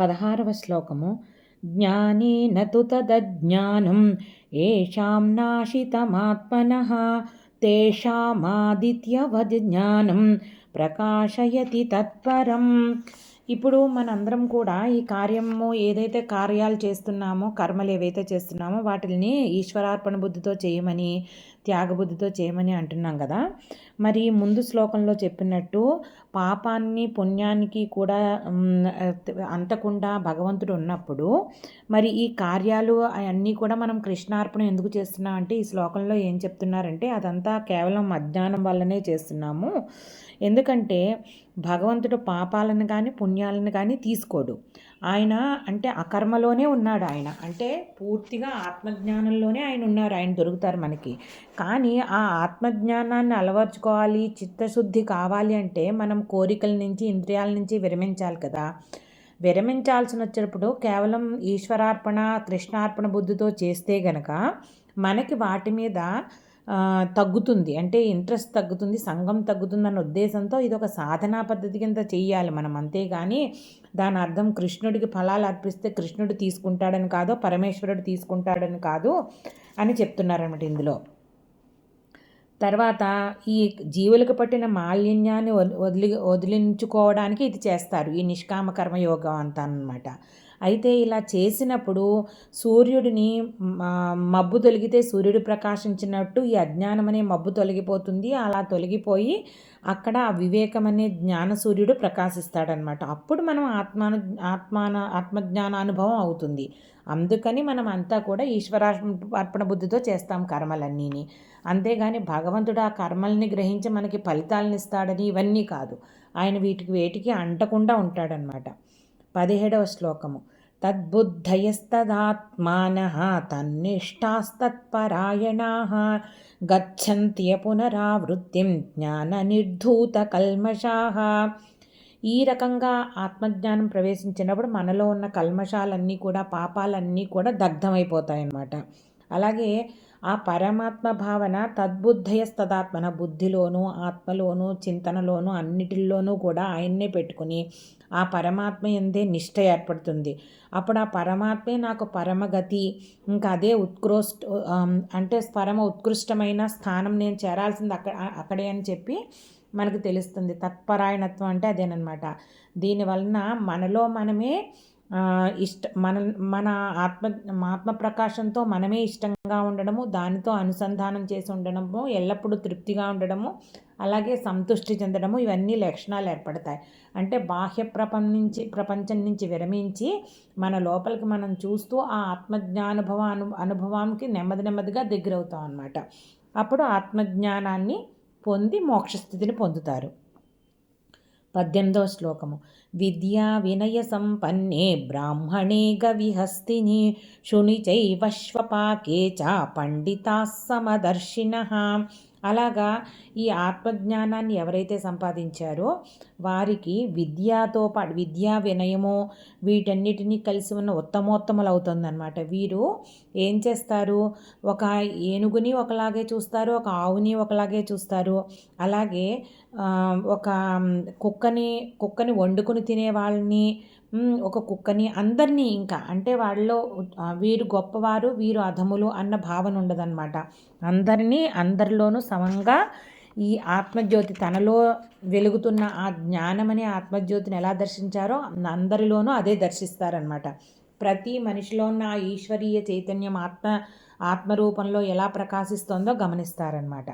పదహారవ శ్లోకము. జ్ఞానేన తు తదజ్ఞానం ఏషాం నాశితమాత్మన తేషామాదిత్యవద్ జ్ఞానం ప్రకాశయతి తత్పరం. ఇప్పుడు మనందరం కూడా ఈ కార్యము ఏదైతే కార్యాలు చేస్తున్నామో కర్మలు ఏవైతే చేస్తున్నామో వాటిని ఈశ్వరార్పణ బుద్ధితో చేయమని త్యాగబుద్ధితో చేయమని అంటున్నాం కదా. మరి ముందు శ్లోకంలో చెప్పినట్టు పాపాన్ని పుణ్యానికి కూడా అంతకుండా భగవంతుడు ఉన్నప్పుడు మరి ఈ కార్యాలు అవన్నీ కూడా మనం కృష్ణార్పణ ఎందుకు చేస్తున్నాం అంటే ఈ శ్లోకంలో ఏం చెప్తున్నారంటే అదంతా కేవలం అజ్ఞానం వల్లనే చేస్తున్నాము. ఎందుకంటే భగవంతుడు పాపాలను కానీ పుణ్యాలను కానీ తీసుకోడు. ఆయన అంటే అకర్మలోనే ఉన్నాడు ఆయన. అంటే పూర్తిగా ఆత్మజ్ఞానంలోనే ఆయన ఉన్నారు ఆయన దొరుకుతారు మనకి. కానీ ఆ ఆత్మజ్ఞానాన్ని అలవర్చుకోవాలి చిత్తశుద్ధి కావాలి అంటే మనం కోరికల నుంచి ఇంద్రియాల నుంచి విరమించాలి కదా. విరమించాల్సిన వచ్చేటప్పుడు కేవలం ఈశ్వరార్పణ కృష్ణార్పణ బుద్ధితో చేస్తే గనక మనకి వాటి మీద తగ్గుతుంది. అంటే ఇంట్రెస్ట్ తగ్గుతుంది సంఘం తగ్గుతుంది అన్న ఉద్దేశంతో ఇది ఒక సాధనా పద్ధతి కింద చేయాలి మనం. అంతేగాని దాని అర్థం కృష్ణుడికి ఫలాలు అర్పిస్తే కృష్ణుడు తీసుకుంటాడని కాదు పరమేశ్వరుడు తీసుకుంటాడని కాదు అని చెప్తున్నారనమాట ఇందులో. తర్వాత ఈ జీవులకు పట్టిన మాలిన్యాన్ని వదిలి వదిలించుకోవడానికి ఇది చేస్తారు. ఈ నిష్కామ కర్మయోగం అంతా అనమాట అయితే ఇలా చేసినప్పుడు సూర్యుడిని మబ్బు తొలగితే సూర్యుడు ప్రకాశించినట్టు ఈ అజ్ఞానం అనే మబ్బు తొలగిపోతుంది. అలా తొలగిపోయి అక్కడ వివేకం అనే జ్ఞాన సూర్యుడు ప్రకాశిస్తాడనమాట. అప్పుడు మనం ఆత్మాను ఆత్మాన ఆత్మజ్ఞాన అనుభవం అవుతుంది. అందుకని మనం అంతా కూడా ఈశ్వరార్పణ బుద్ధితో చేస్తాం కర్మలన్నీని. అంతేగాని భగవంతుడు ఆ కర్మల్ని గ్రహించి మనకి ఫలితాలను ఇస్తాడని ఇవన్నీ కాదు. ఆయన వీటికి వేటికి అంటకుండా ఉంటాడనమాట. పదిహేడవ శ్లోకము. తద్బుద్ధయస్తదాత్మాన తన్నిష్టాస్తత్పరాయణా గచ్చంత్య పునరావృత్తిం జ్ఞాన నిర్ధూత కల్మషా ఈ రకంగా ఆత్మజ్ఞానం ప్రవేశించినప్పుడు మనలో ఉన్న కల్మషాలన్నీ కూడా పాపాలన్నీ కూడా దగ్ధమైపోతాయన్నమాట. అలాగే ఆ పరమాత్మ భావన తద్బుద్ధయస్తదాత్మన బుద్ధిలోనూ ఆత్మలోనూ చింతనలోనూ అన్నిటిల్లోనూ కూడా ఆయన్నే పెట్టుకుని ఆ పరమాత్మ ఎందే నిష్ట ఏర్పడుతుంది. అప్పుడు ఆ పరమాత్మే నాకు పరమగతి ఇంకా అదే ఉత్కృష్ట అంటే పరమ ఉత్కృష్టమైన స్థానం నేను చేరాల్సింది అక్కడ అక్కడే అని చెప్పి మనకు తెలుస్తుంది. తత్పరాయణత్వం అంటే అదేనమాట దీనివలన మనలో మనమే ఇష్ట మన మన ఆత్మ ఆత్మ ప్రకాశంతో మనమే ఇష్టంగా ఉండడము దానితో అనుసంధానం చేసి ఉండడము ఎల్లప్పుడూ తృప్తిగా ఉండడము అలాగే సంతృష్టి చెందడము ఇవన్నీ లక్షణాలు ఏర్పడతాయి. అంటే బాహ్య ప్రపంచం నుంచి ప్రపంచం నుంచి విరమించి మన లోపలికి మనం చూస్తూ ఆ ఆత్మజ్ఞానుభవ అను అనుభవానికి నెమ్మది నెమ్మదిగా దగ్గరవుతాం అనమాట అప్పుడు ఆత్మజ్ఞానాన్ని పొంది మోక్షస్థితిని పొందుతారు. పద్దెనిమిదవ శ్లోకము. విద్యా వినయ సంపన్నే బ్రాహ్మణే గవిహస్తిని శుని చైవశ్వపాకే చ పండితా సమదర్శిన. అలాగా ఈ ఆత్మజ్ఞానాన్ని ఎవరైతే సంపాదించారో వారికి విద్యతో పాటు విద్యా వినయము వీటన్నిటినీ కలిసి ఉన్న ఉత్తమోత్తములు అవుతుందన్నమాట. వీరు ఏం చేస్తారు? ఒక ఏనుగుని ఒకలాగే చూస్తారు ఒక ఆవుని ఒకలాగే చూస్తారు. అలాగే ఒక కుక్కని కుక్కని వండుకుని తినే వాళ్ళని ఒక కుక్కని అందరినీ ఇంకా అంటే వాళ్ళలో వీరు గొప్పవారు వీరు అధములు అన్న భావన ఉండదన్నమాట. అందరినీ అందరిలోనూ సమంగా ఈ ఆత్మజ్యోతి తనలో వెలుగుతున్న ఆ జ్ఞానమనే ఆత్మజ్యోతిని ఎలా దర్శించారో అందరిలోనూ అదే దర్శిస్తారనమాట ప్రతి మనిషిలో ఉన్న ఆ ఈశ్వరీయ చైతన్యం ఆత్మ ఆత్మరూపంలో ఎలా ప్రకాశిస్తోందో గమనిస్తారనమాట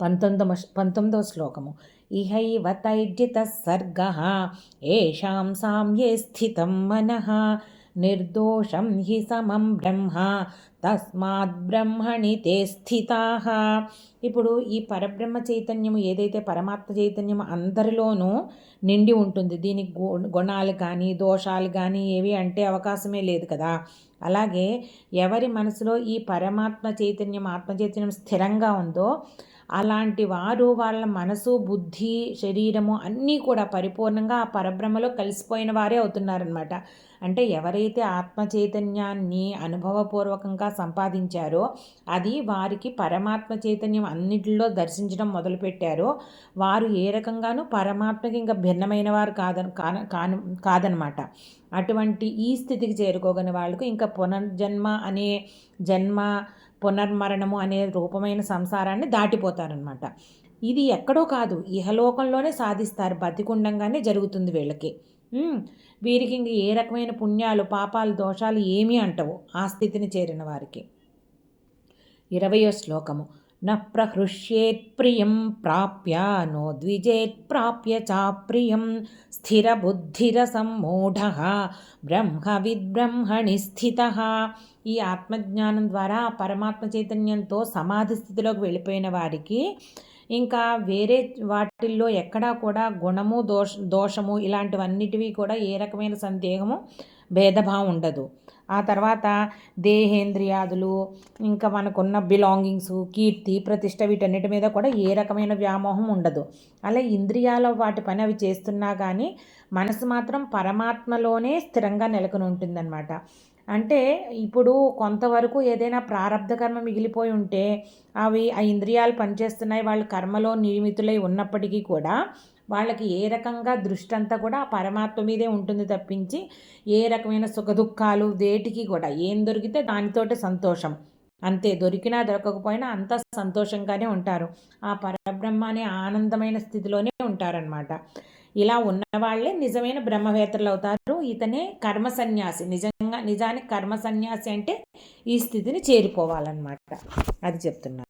పంతొమ్మిదవ పంతొమ్మిదవ శ్లోకము. ఇహైవ తైర్జిత సర్గ ఏషాం సామ్యే స్థితం మనః నిర్దోషం హి సమం బ్రహ్మ తస్మాత్ బ్రహ్మణి తే స్థితా. ఇప్పుడు ఈ పరబ్రహ్మ చైతన్యము ఏదైతే పరమాత్మ చైతన్యం అందరిలోనూ నిండి ఉంటుంది దీనికి గుణాలు కానీ దోషాలు కానీ ఏవి అంటే అవకాశమే లేదు కదా. అలాగే ఎవరి మనసులో ఈ పరమాత్మ చైతన్యం ఆత్మ చైతన్యం స్థిరంగా ఉందో అలాంటి వారు వాళ్ళ మనసు బుద్ధి శరీరము అన్నీ కూడా పరిపూర్ణంగా ఆ పరబ్రహ్మలో కలిసిపోయిన వారే అవుతున్నారనమాట అంటే ఎవరైతే ఆత్మ చైతన్యాన్ని అనుభవపూర్వకంగా సంపాదించారో అది వారికి పరమాత్మ చైతన్యం అన్నిటిలో దర్శించడం మొదలుపెట్టారో వారు ఏ రకంగానూ పరమాత్మకి ఇంకా భిన్నమైన వారు కాదని కాను కాదనమాట అటువంటి ఈ స్థితికి చేరుకోగని వాళ్ళకు ఇంకా పునర్జన్మ అనే జన్మ పునర్మరణము అనే రూపమైన సంసారాన్ని దాటిపోతారనమాట ఇది ఎక్కడో కాదు ఇహలోకంలోనే సాధిస్తారు బతికుండంగానే జరుగుతుంది వీళ్ళకి. వీరికి ఇంక ఏ రకమైన పుణ్యాలు పాపాలు దోషాలు ఏమీ అంటవు ఆ స్థితిని చేరిన వారికి. ఇరవయో శ్లోకము. న ప్రహృష్యేత్ ప్రియం ప్రాప్య నో ద్విజేత్ ప్రాప్య చాప్రియం స్థిరబుద్ధిరసమ్మూఢ బ్రహ్మ విద్బ్రహ్మణి స్థిత ఈ ఆత్మజ్ఞానం ద్వారా పరమాత్మ చైతన్యంతో సమాధి స్థితిలోకి వెళ్ళిపోయిన వారికి ఇంకా వేరే వాటిల్లో ఎక్కడా కూడా గుణము దోష దోషము ఇలాంటివన్నిటివి కూడా ఏ రకమైన సందేహము భేదభావం ఉండదు. ఆ తర్వాత దేహేంద్రియాదులు ఇంకా మనకున్న బిలాంగింగ్స్ కీర్తి ప్రతిష్ట వీటన్నిటి మీద కూడా ఏ రకమైన వ్యామోహం ఉండదు. అలా ఇంద్రియాల వాటి పని అవి చేస్తున్నా కానీ మనసు మాత్రం పరమాత్మలోనే స్థిరంగా నెలకొని ఉంటుందన్నమాట. అంటే ఇప్పుడు కొంతవరకు ఏదైనా ప్రారంధ కర్మ మిగిలిపోయి ఉంటే అవి ఆ ఇంద్రియాలు పనిచేస్తున్నాయి వాళ్ళు కర్మలో నియమితులై ఉన్నప్పటికీ కూడా వాళ్ళకి ఏ రకంగా దృష్టి అంతా కూడా పరమాత్మ మీదే ఉంటుంది తప్పించి ఏ రకమైన సుఖ దుఃఖాలు వేటికి కూడా ఏం దొరికితే దానితోటే సంతోషం. అంతే దొరికినా దొరకకపోయినా అంత సంతోషంగానే ఉంటారు. ఆ పరబ్రహ్మ అనే ఆనందమైన స్థితిలోనే ఉంటారనమాట ఇలా ఉన్నవాళ్ళే నిజమైన బ్రహ్మవేత్తలు అవుతారు. ఇతనే కర్మ సన్యాసి. నిజంగా నిజానికి కర్మ సన్యాసి అంటే ఈ స్థితిని చేరుకోవాలన్నమాట అది చెప్తున్నారు